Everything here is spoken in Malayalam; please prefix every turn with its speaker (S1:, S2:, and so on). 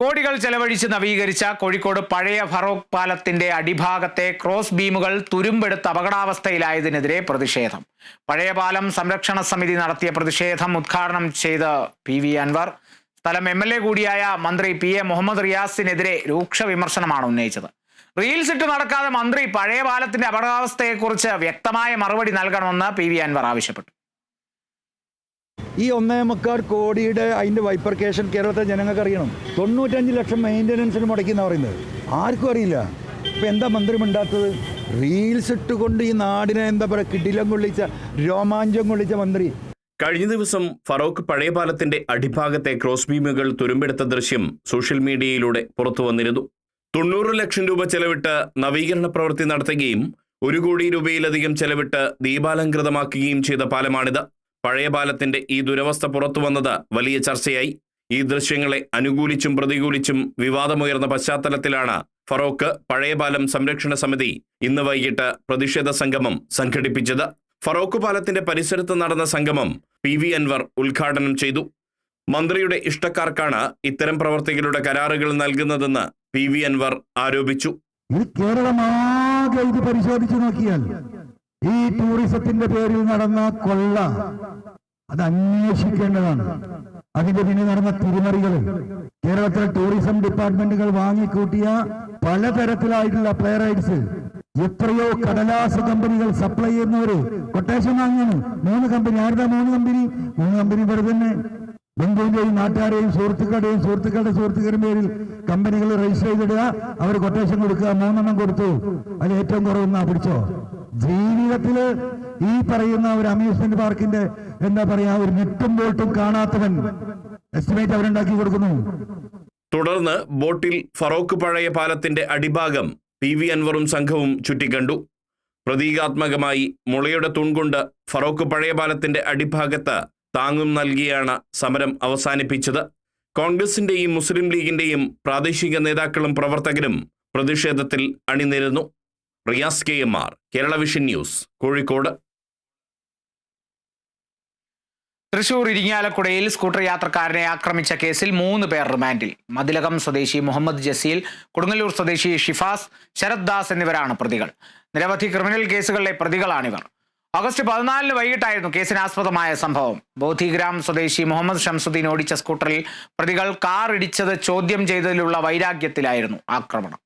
S1: കോടികൾ ചെലവഴിച്ച് നവീകരിച്ച കോഴിക്കോട് പഴയ ഫറോക്ക് പാലത്തിന്റെ അടിഭാഗത്തെ ക്രോസ് ബീമുകൾ തുരുമ്പെടുത്ത് അപകടാവസ്ഥയിലായതിനെതിരെ പ്രതിഷേധം. പഴയ പാലം സംരക്ഷണ സമിതി നടത്തിയ പ്രതിഷേധം ഉദ്ഘാടനം ചെയ്ത് പി വി അൻവർ. സ്ഥലം എം എൽ കൂടിയായ മന്ത്രി പി എ മുഹമ്മദ് റിയാസിനെതിരെ രൂക്ഷ വിമർശനമാണ് ഉന്നയിച്ചത്. റീൽസ് ഇട്ട് നടക്കാതെ മന്ത്രി പഴയ പാലത്തിന്റെ അപകടാവസ്ഥയെക്കുറിച്ച് വ്യക്തമായ മറുപടി നൽകണമെന്ന് പി വി അൻവർ ആവശ്യപ്പെട്ടു.
S2: ഈ ഒന്നേ മുക്കാൽ കോടിയുടെ അതിന്റെ വൈപ്പർക്കേഷൻ കേരളത്തെ ജനങ്ങൾക്ക് അറിയണം. തൊണ്ണൂറ്റഞ്ച് ലക്ഷം മെയിന്റനൻസിന് മുടക്കിയെന്ന് പറയുന്നത്. ആർക്കും അറിയില്ല. ഇപ്പം എന്താ മന്ത്രി മിണ്ടാത്തത്? റീൽസ് ഇട്ടുകൊണ്ട് ഈ നാടിനെ എന്താ പറയുക കിടിലം കൊള്ളിച്ച രോമാഞ്ചം കൊള്ളിച്ച മന്ത്രി.
S3: കഴിഞ്ഞ ദിവസം ഫറോക്ക് പഴയ പാലത്തിന്റെ അടിഭാഗത്തെ ക്രോസ് ബീമുകൾ തുരുമ്പെടുത്ത ദൃശ്യം സോഷ്യൽ മീഡിയയിലൂടെ പുറത്തു വന്നിരുന്നു. തൊണ്ണൂറ് ലക്ഷം രൂപ ചെലവിട്ട് നവീകരണ പ്രവൃത്തി നടത്തുകയും ഒരു കോടി രൂപയിലധികം ചെലവിട്ട് ദീപാലംകൃതമാക്കുകയും ചെയ്ത പാലമാണിത്. പഴയ പാലത്തിന്റെ ഈ ദുരവസ്ഥ പുറത്തു വന്നത് വലിയ ചർച്ചയായി. ഈ ദൃശ്യങ്ങളെ അനുകൂലിച്ചും പ്രതികൂലിച്ചും വിവാദമുയർന്ന പശ്ചാത്തലത്തിലാണ് ഫറോക്ക് പഴയ പാലം സംരക്ഷണ സമിതി ഇന്ന് വൈകിട്ട് പ്രതിഷേധ സംഗമം സംഘടിപ്പിച്ചത്. ഫറോക്ക് പാലത്തിന്റെ പരിസരത്ത് നടന്ന സംഗമം പി വി അൻവർ ഉദ്ഘാടനം ചെയ്തു. മന്ത്രിയുടെ ഇഷ്ടക്കാർക്കാണ് ഇത്തരം പ്രവർത്തികളുടെ കരാറുകൾ നൽകുന്നതെന്ന് പി വി അൻവർ ആരോപിച്ചു.
S2: കേരളമാകെ ഇത് പരിശോധിച്ചു നോക്കിയാൽ ഈ ടൂറിസത്തിന്റെ പേരിൽ നടന്ന കൊള്ള അത് അന്വേഷിക്കേണ്ടതാണ്. അതിന്റെ പിന്നിൽ നടന്ന തിരിമറികൾ. കേരളത്തിലെ ടൂറിസം ഡിപ്പാർട്ട്മെന്റുകൾ വാങ്ങിക്കൂട്ടിയ പലതരത്തിലായിട്ടുള്ള പ്ലേ റൈഡ്സ് എത്രയോ കടലാസ് കമ്പനികൾ സപ്ലൈ ചെയ്യുന്നവര് കൊട്ടേഷൻ വാങ്ങിയാണ് മൂന്ന് കമ്പനി ആരുടെ മൂന്ന് കമ്പനി മൂന്ന് കമ്പനി ഇവിടെ തന്നെ. ബന്ധുവിന്റെയും നാട്ടുകാരെയും സുഹൃത്തുക്കളുടെയും സുഹൃത്തുക്കളുടെ സുഹൃത്തുക്കളുടെ പേരിൽ കമ്പനികൾ രജിസ്റ്റർ ചെയ്തിടുക. അവർ കൊട്ടേഷൻ കൊടുക്കുക. മൂന്നെണ്ണം കൊടുത്തു. അതിൽ ഏറ്റവും കുറവെന്നാ പിടിച്ചോ? ജീവിതത്തിൽ ഈ പറയുന്ന ഒരു അമ്യൂസ്മെന്റ് പാർക്കിന്റെ എന്താ പറയാ ഒരു നെറ്റും ബോട്ടും കാണാത്തവൻ എസ്റ്റിമേറ്റ് അവരുണ്ടാക്കി കൊടുക്കുന്നു.
S3: തുടർന്ന് ബോട്ടിൽ ഫറോക്ക് പഴയ പാലത്തിന്റെ അടിഭാഗം പി വി അൻവറും സംഘവും ചുറ്റിക്കണ്ടു. പ്രതീകാത്മകമായി മുളയുടെ തൂൺകൊണ്ട് ഫറോക്ക് പഴയ പാലത്തിന്റെ അടിഭാഗത്ത് താങ്ങും നൽകിയാണ് സമരം അവസാനിപ്പിച്ചത്. കോൺഗ്രസിന്റെയും മുസ്ലിം ലീഗിന്റെയും പ്രാദേശിക നേതാക്കളും പ്രവർത്തകരും പ്രതിഷേധത്തിൽ അണിനിരന്നു. Riyas K M R Kerala vision news Kozhikode.
S1: Thrissur ഇരിങ്ങാലക്കുടയിൽ scooter യാത്രക്കാരനെ ആക്രമിച്ച കേസിൽ മൂന്ന് പേർ റിമാൻഡിൽ. മതിലകം സ്വദേശി മുഹമ്മദ് ജസീൽ കൊടുങ്ങല്ലൂർ സ്വദേശി ഷിഫാസ് ശരത് ദാസ് എന്നിവരാണ് പ്രതികൾ. നിരവധി ക്രിമിനൽ കേസുകളിലെ പ്രതികളാണിവർ. ഓഗസ്റ്റ് പതിനാലിന് വൈകിട്ടായിരുന്നു കേസിനാസ്പദമായ സംഭവം. ബോധിഗ്രാം സ്വദേശി മുഹമ്മദ് ഷംസുദ്ദീൻ ഓടിച്ച സ്കൂട്ടറിൽ പ്രതികൾ കാർ ഇടിച്ചത് ചോദ്യം ചെയ്തതിലുള്ള വൈരാഗ്യത്തിലായിരുന്നു ആക്രമണം.